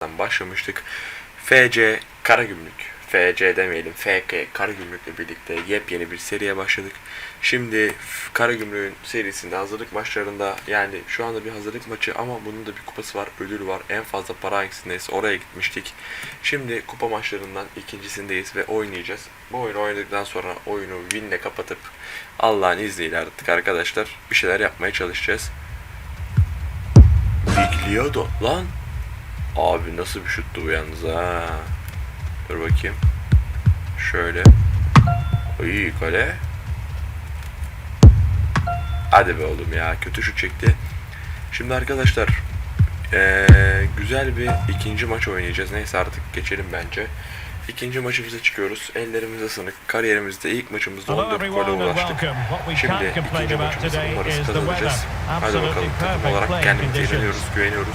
başlamıştık. FC Karagümrük, FC demeyelim, FK Karagümrük'le birlikte yepyeni bir seriye başladık. Şimdi Karagümrük'ün serisinde hazırlık maçlarında yani şu anda bir hazırlık maçı ama bunun da bir kupası var, ödülü var. En fazla para hangisindeyse oraya gitmiştik. Şimdi kupa maçlarından ikincisindeyiz ve oynayacağız. Bu oyunu oynadıktan sonra oyunu winle kapatıp Allah'ın izniyle artık arkadaşlar bir şeyler yapmaya çalışacağız. Bigliodo lan Abi nasıl bir şuttu bu yalnız ha. Dur bakayım. Şöyle. İyi kale. Hadi be oğlum ya. Kötü şut çekti. Şimdi arkadaşlar eee, güzel bir ikinci maç oynayacağız. Neyse artık geçelim bence. İkinci maçımıza çıkıyoruz. Ellerimiz ısınık. Kariyerimizde ilk maçımızda Hello 14 gole ulaştık. Şimdi ikinci about maçımızı today umarız is the weather. kazanacağız. Hadi Absolutely bakalım takım olarak kendimize inanıyoruz, güveniyoruz.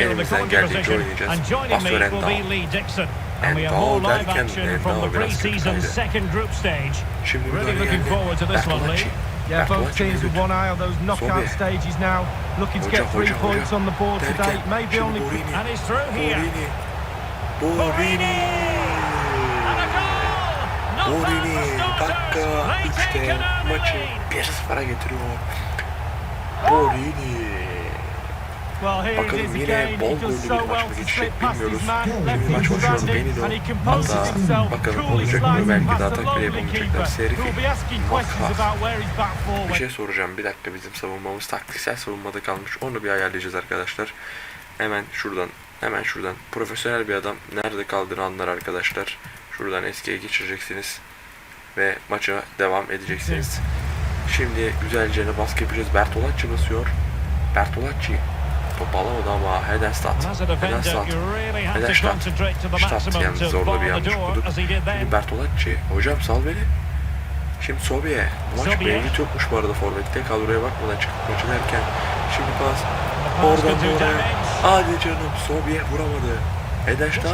Elimizden geldiğince oynayacağız. Endao. Lee Dixon. And we have Endao more live derken action Endao from the biraz pre-season kötüydü. second group stage. Şimdi Really müdahale looking geldi. forward to this one, Bertolacci. Lee. Yeah, both teams with one eye on those knockout stages now. Looking to get three points on the board today. Maybe only. And he's through here. Borini. For dakika starters. They 3'te take an early maçı lead. 1-0'a getiriyor. Borini. Bakalım yine bol gollü bir maç mı geçecek bilmiyoruz. Şimdi left maç and he composes Hatta bakalım olacak mı? Belki de bile lonely yapamayacaklar. keeper, Serif who will be asking questions Makar. about where he's back for Bir şey soracağım. Bir dakika bizim savunmamız taktiksel savunmada kalmış. Onu bir ayarlayacağız arkadaşlar. Hemen şuradan hemen şuradan profesyonel bir adam nerede kaldığını anlar arkadaşlar. Şuradan eskiye geçireceksiniz ve maça devam edeceksiniz. Şimdi güzelce ne baskı yapacağız. Bertolacci basıyor. Bertolacci top alamadı ama Hedenstad. And as a defender, Hedenstad. you really have to Hedenstad. concentrate to the Stadt yalnız orada bir yanlış okuduk. Şimdi Bertolacci. Hocam sal beni. Şimdi Sobiye. Maç mevcut yokmuş bu arada Forvet'te. Kadroya bakmadan çıkıp maçı derken. Şimdi pas. Oradan oraya. Hadi canım. Sobiye vuramadı.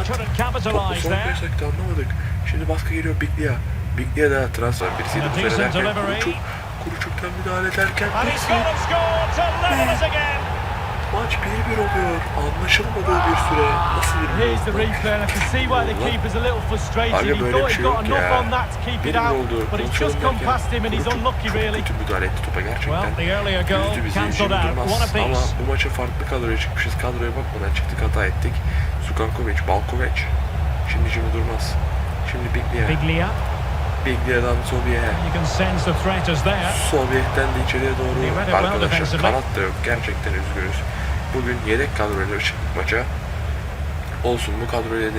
Couldn't Topu son yasaktı anlamadık. Şimdi baskı geliyor Biglia. Biglia da transfer birisiydi bu sene derken. Kuruçuk. Kuruçuk'tan müdahale ederken maç 1-1 oluyor. Anlaşılmadığı bir süre. Nasıl bir. Abi böyle bir şey yok ya. on that to keep it Bir out, oldu. but it's Konuşalım derken Kuruçuk çok kötü müdahale etti topa gerçekten. Well, the earlier goal Üzdü bizi out. Durmaz. Ama bu maça farklı kadroya çıkmışız. Kadroya bakmadan çıktık hata ettik. Sukankovic, Balkovic. Şimdi Jimmy Durmaz. Şimdi Biglia. Biglia. Biglia'dan there. Sovyet'ten de içeriye doğru arkadaşlar kanat da yok. Gerçekten üzgünüz. Bugün yedek kadroyla çıktık maça. Olsun bu kadroyla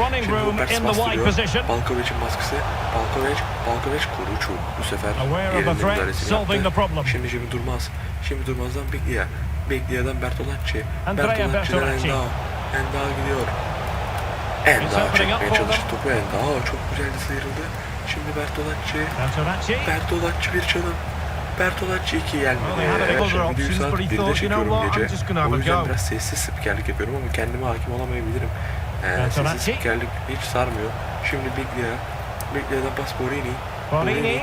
running Şimdi room Huberts bastırıyor. Balkovic'in baskısı. Balkovic, Balkovic Kuruçu bu sefer yerinde müdahalesini yaptı. Şimdi Jimmy Durmaz. Şimdi Durmaz'dan Biglia. Biglia'dan Bertolacci. Bertolacci'den Bertolacci. Endao. Endao gidiyor. Up çekmeye çalıştı topu. Endao çok güzel sıyrıldı. Şimdi Bertolacci. Bertolacci. Bertolacci bir çalım. Bertolacci 2 gelmedi. Other şimdi videoyu saat but he 1'de thought, you know çekiyorum gece. O yüzden biraz sessiz spikerlik yapıyorum ama kendime hakim olamayabilirim. Ee, sessiz spikerlik hiç sarmıyor. Şimdi Biglia. Biglia'dan pas Borini. Borini.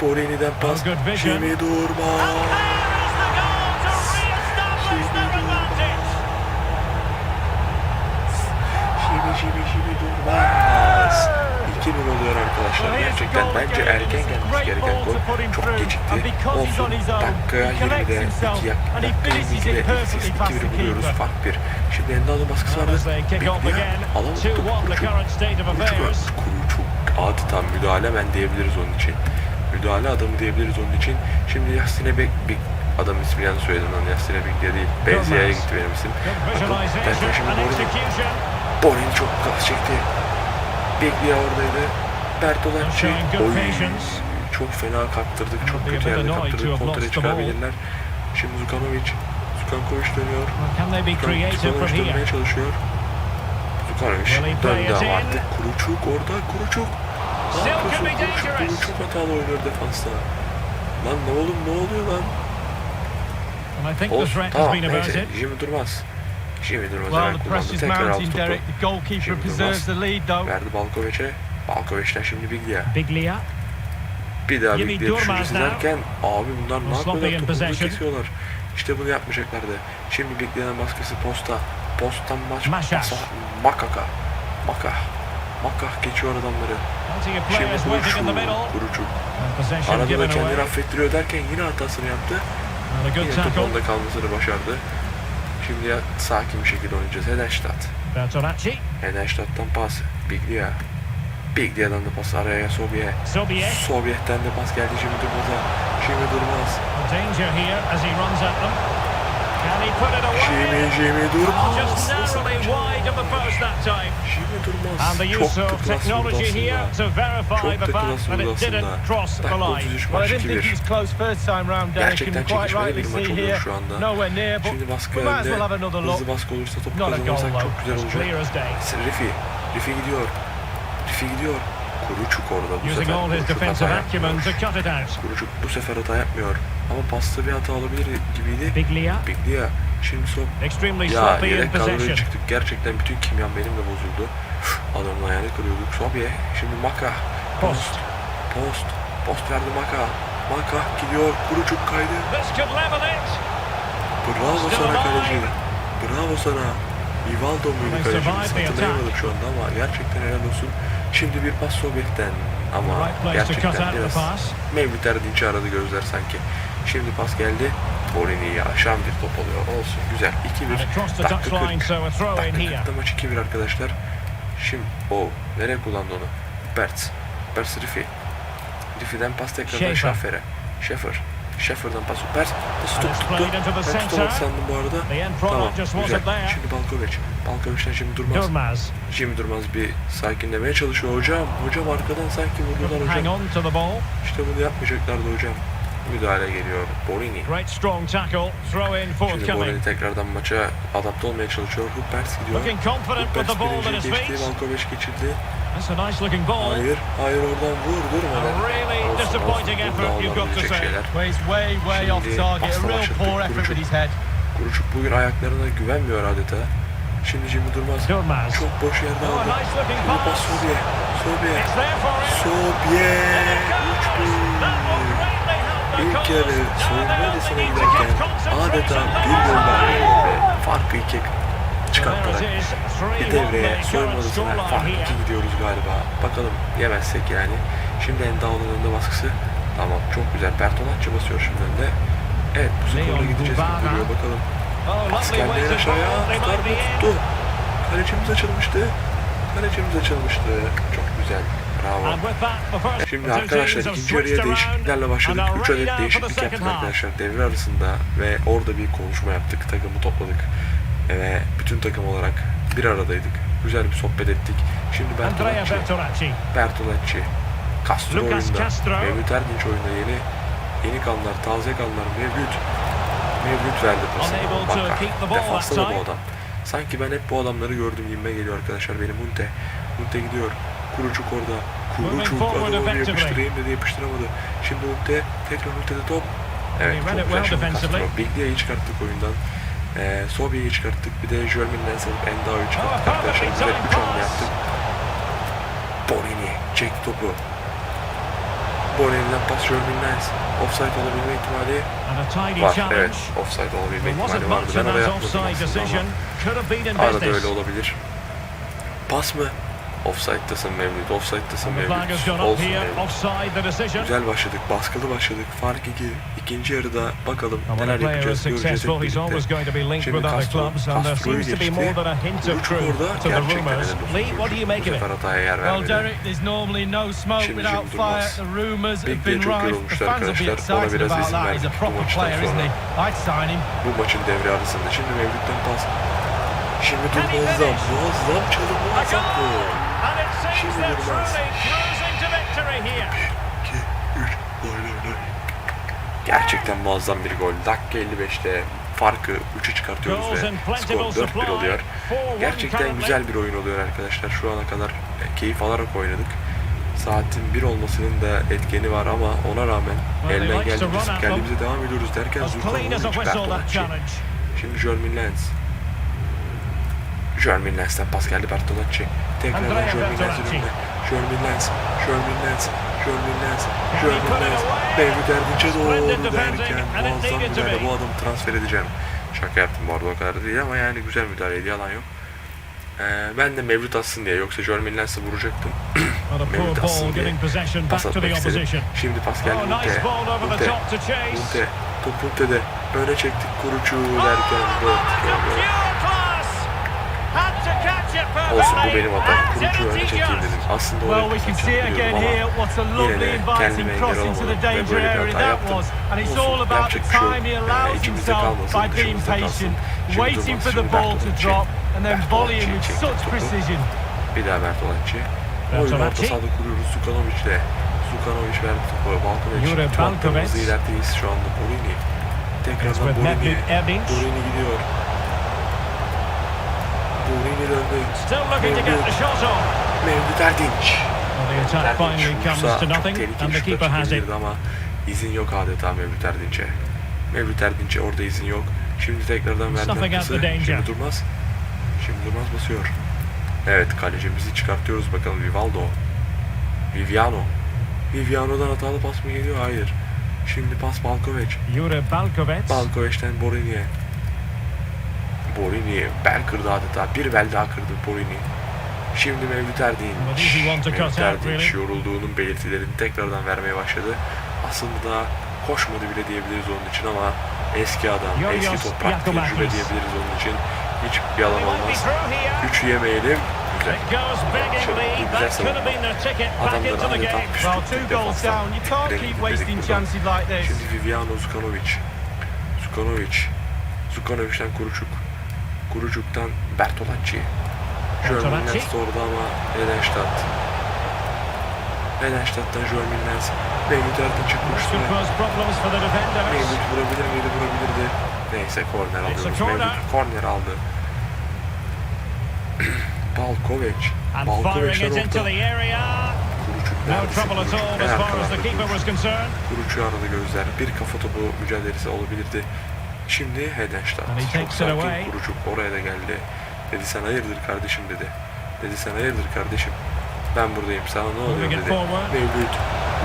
Borini'den pas. good vision. Durmaz. 2-1 oluyor arkadaşlar. Gerçekten bence erken great gereken gol. Çok gecikti. Olsun. on his own, Dakika he collects 20'de himself 2 and he dakika finishes 22'de it perfectly past 2-1 the buluyoruz. Fark 1. Şimdi Endal'ın baskısı vardı. as they kick off Biglia again, alamadı. 2-1 the Kuruçuk. current state of Kuruçuk. affairs. Kuruçuk. Adeta müdahale ben diyebiliriz onun için. Müdahale adamı diyebiliriz onun için. Şimdi Yasin'e Bek... Bek adam ismi yanlış söyledim lan. Yasin'e Bek'le değil. Benzia'ya gitti benim isim. Bakın, visualization şimdi and Borini çok gaz çekti. Bekliyor oradaydı. Bertolacci. Good Oy. Çok fena kaptırdık. Çok kötü yerde kaptırdık. ball. çıkabilirler. Şimdi Zukanovic. Zukankovic dönüyor. Zukanovic dönmeye çalışıyor. Zukanovic döndü ama artık Kuruçuk orada. Kuruçuk. Ne yapıyorsun Kuruçuk? Kuruçuk hatalı oynuyor defansta. Lan ne oğlum ne oluyor lan? Olsun tamam neyse. Jimmy Durmaz. Jimmy Durmaz Well, kullandı. Tekrar mounting, topu. Derek. The goalkeeper Şimdi preserves Durmaz. the lead, though. Verdi Balkovic'e. Balkovic'ten şimdi Biglia. Biglia. Bir daha Biglia düşüncesi derken abi bunlar ne yapıyorlar in topu possession. kesiyorlar. İşte bunu yapmayacaklardı. Şimdi Biglia'nın baskısı posta. Posttan maç pasa. Makaka. Maka. Maka geçiyor adamları. Şimdi. And possession Arada da kendini affettiriyor derken yine hatasını yaptı. Yine top tackle. onda kalmasını başardı. Şimdi ya sakin bir şekilde oynayacağız. Hedenstadt. Hedenstadt'tan pas. Biglia. Biglia'dan da pas araya Sobye. Sobiech. Sovyet'ten de pas geldi şimdi Durmaz'a. Şimdi Durmaz. Danger here as he runs at them. Can he put it Jimmy? Jimmy Durmaz. Just Nasıl narrowly kaçırdı? wide of the post that time. Jimmy Durmaz. And the Çok use da of klas vurdu technology here aslında. to verify Çok the da fact klas vurdu it didn't aslında. cross the Dakika line. 33 Well, I maç didn't think 2-1. he was close first time round, Derek, Gerçekten çekişmeli rightly bir maç oluyor here. şu anda. Nowhere near, but Şimdi baskı we might as önde. well have another look. Hızlı baskı olursa topu Not a goal kazanırsak though. çok güzel olacak. Rifi. Rifi gidiyor. Rifi gidiyor. Kuruçuk orada bu sefer. Kuruçuk hata yapmıyor. Kuruçuk bu sefer hata yapmıyor. Ama pasta bir hata olabilir gibiydi. Biglia. Biglia. Şimdi Extremely Ya yedek kadroya çıktık. Gerçekten bütün kimyam benim de bozuldu. Adamın ayağını kırıyorduk. Sobye. Şimdi Maka. Post. Post. Post verdi Maka. Maka gidiyor. Kuruçuk kaydı. Bravo sana kaleci. Bravo sana. Ivaldo muydu the Hatırlayamadım şu anda ama gerçekten helal olsun. Şimdi bir pas Sovyet'ten ama gerçekten biraz. Mevlüt Erdinç'i aradı gözler sanki. Şimdi pas geldi. Bolini'yi aşan bir top oluyor. Olsun güzel. 2-1. And across the Dakika touchline, 40. so a throw in Dakika here. 40'ta maç 2-1 arkadaşlar. Şimdi o nereye kullandı onu? Bertz. Bertz Riffi. Riffi'den pas tekrardan. Schaffer'e. Schäfer. Schäfer'dan pas. Bertz. Nasıl top tuttu? Ben tutamadı sandım bu arada. Tamam güzel. Şimdi Balkovic. Balkovic'ten şimdi Durmaz. Durmaz. Şimdi Durmaz bir sakinlemeye çalışıyor. Hocam, hocam arkadan sanki vurdular hocam. İşte bunu yapmayacaklardı hocam. Müdahale geliyor. Borini. Şimdi. Borini tekrardan maça adapte olmaya çalışıyor. Ruperts gidiyor. Looking confident with Ruperts the ball at birinci his geçti. Balkovic geçildi. That's a nice looking ball. Hayır, hayır oradan vur durmadan. A really disappointing effort, you've got to say. Well, he's way, way off Şimdi target. A real poor effort with his head. Kuruçuk bugün ayaklarına güvenmiyor adeta. Şimdi Jimmy Durmaz. Durmaz. Çok boş yerde aldı. Şimdi pas pass. Sobye. Sobye. It's there for him. Sobye. It goes. 3-1. That will greatly help the İlk yarı soyunma odasına giderken adeta bir gol ve farkı ikiye çıkartarak bir devreye the soyunma current odasına scoreline fark here. 2 gidiyoruz galiba. Bakalım yemezsek yani. Şimdi Endao'nun önünde baskısı. Tamam çok güzel. Bertolacci basıyor şimdi önde. Evet bu skorla gideceğiz gibi duruyor bakalım. Oh, Askerlerin to aşağıya tutar mı tuttu. Kalecimiz açılmıştı. Kalecimiz açılmıştı. Çok güzel. Bravo. Şimdi arkadaşlar ikinci yarıya değişikliklerle başladık. and are 3 ready adet değişiklik yaptık arkadaşlar devre arasında ve orada bir konuşma yaptık. Takımı topladık ve bütün takım olarak bir aradaydık. Güzel bir sohbet ettik. Şimdi Bertolacci, Bertolacci. Bertolacci, Castro Lucas oyunda, Castro. Mevlüt Erdinç oyunda yeni yeni kanlar, taze kanlar, Mevlüt. Mevlüt verdi pasını. Unable to Baka, keep the ball defansta da bu adam. Sanki ben hep bu adamları gördüm gibime geliyor arkadaşlar benim Munte. Munte gidiyor. Kurucuk orada. Kurucuk adamı effectively. yapıştırayım dedi yapıştıramadı. Şimdi Munte tekrar Munte'de top. Evet çok güzel şimdi. Castro. Biglia'yı çıkarttık oyundan. Ee, Sobya'yı çıkarttık. Bir de Jölmin'den salıp Endao'yu çıkarttık arkadaşlar. perfectly Güzel timed 3 hamle yaptık. Borini çekti topu. Borini'den pas Jölmin'den. Offside olabilme ihtimali var. challenge. Evet offside olabilme ihtimali vardı. Ben oraya yapmadım offside aslında ama. decision. Could have been in Arada öyle olabilir. Pas mı? Offside'tasın Mevlüt. Has Mevlüt. Olsun. Mevlüt. Güzel başladık. Baskılı başladık. Fark 2. İkinci yarıda bakalım neler yapacağız. Göreceğiz hep birlikte. Şimdi Castro, Castro'yu geçti. truth orada gerçekten make Bu sefer hataya yer vermedi. Derek, there's normally no smoke Şimdi without Jim fire. Durmaz. Been çok yorulmuşlar arkadaşlar. Ona biraz izin verdik bu maçtan player, isn't sonra. he? I'd sign him. Bu maçın devre arasında. Şimdi Mevlüt'ten pas. Şimdi Durmaz'dan. finish? Muazzam çalım. Muazzam gol. They're Durmaz. truly cruising to victory here. 2, 3, lay lay lay. Gerçekten muazzam bir gol. Dakika 55'te farkı 3'e çıkartıyoruz ve skor 4-1 supply. oluyor. 4-1 Gerçekten güzel bir oyun oluyor arkadaşlar. Şu ana kadar e, keyif alarak oynadık. Saatin 1 olmasının da etkeni var ama ona rağmen elden geldiğimiz kendimize devam ediyoruz derken that Bertolacci. challenge. Şimdi Jermin Lens. Jermin Lens'ten pas geldi Bertolacci. Tekrardan Jermin Lens'in önünde. Jermin Lens, Jermin Lens, Jermin Lens, Jermin Lens. David Erdinç'e doğru derken muazzam müdahale. Bu adamı transfer edeceğim. Şaka yaptım bu arada o kadar değil ama yani güzel müdahaleydi yalan yok. Ee, ben de Mevlüt atsın diye yoksa Jermin Lens'e vuracaktım. Mevlüt atsın diye pas atmak istedim. Şimdi pas geldi Munte. Munte. Munte. Top Munte'de öne çektik kurucu derken 4 Olsun bu benim hatam. Did he çekeyim dedim. Aslında Well, oraya we can pas see atabiliyorum again ama here what a yine lovely de inviting kendime cross engel into the olamadım ve danger böyle bir area hata that yaptım. was. And it's Olsun, all about the yapacak bir şey yok. time he Yani allows içimizde himself kalmasın, by being dışımızda kalsın. patient, Şimdi waiting durmaz, for the şimdi ball to Bertolacci. drop and then volleying Bertolacci with çekti such topu. precision. Bir daha Bertolacci. Oyunu orta sahada kuruyoruz. Sukanovic de. Sukanovic verdi topu. Balkovic. Balkovic. kırmızı ilerideyiz şu anda. Borini. Tekrardan Borini. Borini gidiyor. Borini döndü. Still looking to get the shot off. Mevlüt Erdinç. Erdinç to çok nothing tehlikeli and the şutlar keeper has it. çekebilirdi ama izin yok adeta Mevlüt Erdinç'e. Mevlüt Erdinç'e orada izin yok. Şimdi tekrardan verdi Snuffing out pası. Şimdi Durmaz. Şimdi Durmaz basıyor. Evet kalecimizi çıkartıyoruz bakalım Vivaldo. Viviano. Viviano'dan hatalı pas mı geliyor? Hayır. Şimdi pas Balkovic. Jure Balkovic. Balkovic'ten Borini'ye. Borini bel kırdı adeta. Bir bel daha kırdı Borini. Şimdi Mevlüt Erdinç. Mevlüt Erdinç yorulduğunun belirtilerini tekrardan vermeye başladı. Aslında koşmadı bile diyebiliriz onun için ama eski adam, eski toprak tecrübe diyebiliriz onun için. Hiç yalan olmaz. through here. Üç yemeyelim. Güzel. Güzel savunma. adeta this. Şimdi Viviano Zukanovic. Zukanovic. Zukanovic'den Kuruçuk. Kuruçuk'tan Bertolacci. Bertolacci. Jörmünlens orada ama Edenstadt. Edenstadt'tan çıkmıştı. Cause problems for the defenders. Mevlüt vurabilir miydi? Vurabilirdi. Neyse korner alıyoruz. corner. Mevlüt korner aldı. Balkovic. Balkovic'den orta. Kuruçuk. Kuruçu aradı gözler. Bir kafa topu mücadelesi olabilirdi. Şimdi Hedenstadt. Çok sakin. Kuruçuk oraya da geldi. Dedi sen hayırdır kardeşim dedi. Dedi sen hayırdır kardeşim. Ben buradayım sana ne oluyor dedi. Mevlüt.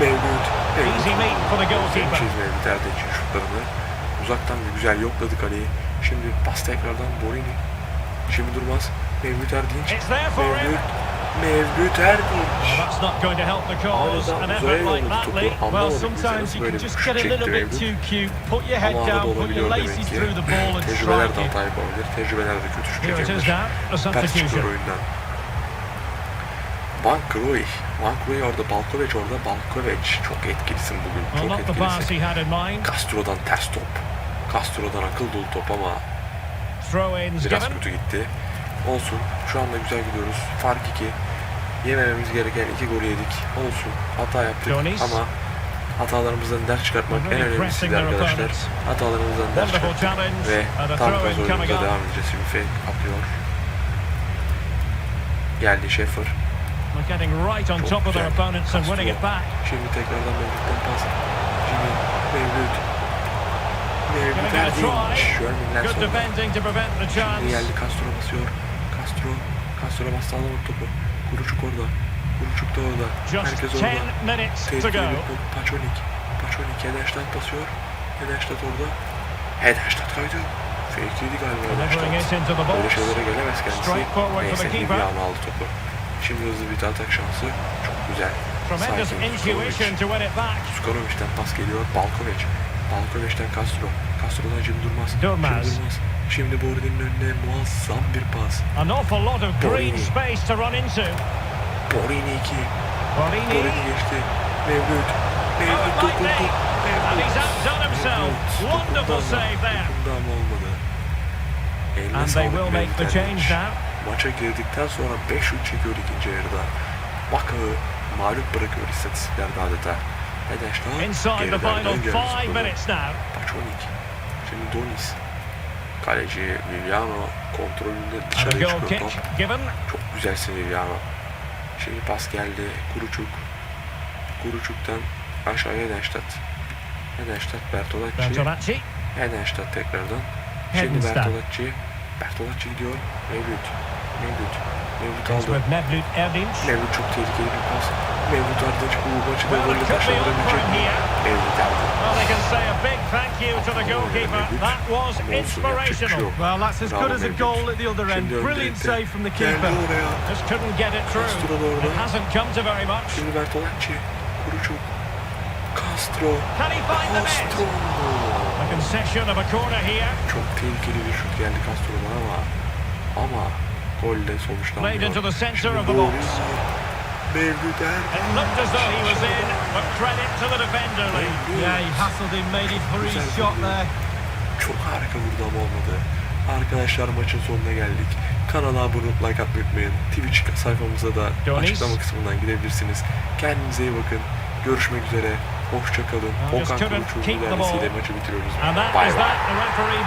Mevlüt. Mevlüt. Easy meat for the goalkeeper. Çiz Mevlüt Erdinç'in şutlarını. Uzaktan bir güzel yokladı kaleyi. Şimdi pas tekrardan Borini. Şimdi durmaz. Mevlüt Erdinç. Mevlüt. Mevlüt Erdinç. Well, that's not going to help the cause. Adeta An uzaya bize sometimes nasıl you böyle can bir just şut get a çekti little bit Mevlüt. too cute. Put your head Ama down, arada put your olabiliyor demek ki. through the ball and Tecrübeler de hata yapabilir. Tecrübeler de kötü şut çekebilir. Ters çıkıyor oyundan. Van Kroy. Van Kroy orada, Balkovic orada. Balkovic çok etkilisin bugün. Çok etkilisin. Castro'dan ters top. Castro'dan akıl dolu top ama biraz kötü gitti. Olsun. Şu anda güzel gidiyoruz. Fark 2. Yemememiz gereken iki golü yedik. Olsun. Hata yaptık ama hatalarımızdan ders çıkartmak en Really önemlisi pressing de their arkadaşlar. Hatalarımızdan ders çıkartmak ve tam gaz oyunumuza devam edeceğiz. Şimdi fake atıyor. Geldi on Çok güzel. Şimdi tekrardan Mevlüt'ten pas. Şimdi Mevlüt. Mevlüt Gonna get a Erdinç. try. Şörminler Good sonra. Şimdi geldi Castro basıyor. Castro. Castro bastı alamadı topu. Kuruçuk orada. Kuruçuk da orada. Herkes 10 orada. Tehlikeli bir top. Paçonik. Paçonik Hedenstadt basıyor. Hedenstadt orada. Hedenstadt kaydı. Fake yedi galiba the Böyle şeylere gelemez kendisi. Neyse keeper. Viviano aldı topu. Şimdi hızlı bir atak şansı. Çok güzel. Sakin. back. Sukanovic'den pas geliyor. Balkovic. Balkovic'den Castro. Castro'dan Jim Durmaz. Durmaz. Jim Durmaz. Şimdi Borini'nin önüne muazzam bir pas. An awful lot of green space to run into. Borini 2. Borini. Borini geçti. Mevlüt. Mevlüt dokundu. And he's outdone himself. Wonderful save there. Dokundu olmadı. Eline And they will make the change now. Maça girdikten sonra 5 şut çekiyor ikinci yarıda. Bakı mağlup bırakıyor istatistiklerde adeta. The geriden final dön görmüş five skoru. minutes now. Paçonik. Şimdi Donis. Kaleci Viviano kontrolünde dışarıya çıkıyor top. Çok güzelsin Viviano. Şimdi pas geldi. Kuruçuk. Kuruçuk'tan aşağıya Hedenstadt. Hedenstadt Bertolacci. Bertolacci. Hedenstadt tekrardan. Şimdi. Bertolacci. Bertolacci gidiyor. Mevlüt. Mevlüt. Mevlüt aldı. Mevlut Erdinç. Mevlüt çok tehlikeli bir pas. Mevlüt Ardınç bu maçı Well, it devamlı could taşlandırabilecek mi? Mevlüt aldı. Well, they can say a big thank you to the goalkeeper. That was Ama olsun, yapacak bir şey inspirational. Well, that's as good as a goal at the other end. Şimdi Brilliant save from the keeper. Just couldn't get it through. Castro da orada. It hasn't come to very much. Şimdi Bertolacci. Kuruçuk. Castro. Can he find the net? Castro. A concession of a corner here. Çok tehlikeli bir şut geldi Castro'dan ama ama golle. Played into the centre Şimdi of the gol. box. Mevlüt Erdinç. It looked as though he was in, but credit to the defender, Lee. Yeah, he hassled him, made it for his Güzel shot vurdu. there. Çok harika vurdu ama olmadı. Arkadaşlar maçın sonuna geldik. Kanala abone olup like atmayı unutmayın. Twitch sayfamıza da açıklama kısmından gidebilirsiniz. Kendinize iyi bakın. Görüşmek üzere. Hoşçakalın. Okan Kuruç'un ball. maçı bitiriyoruz. Bay bay. that. The referee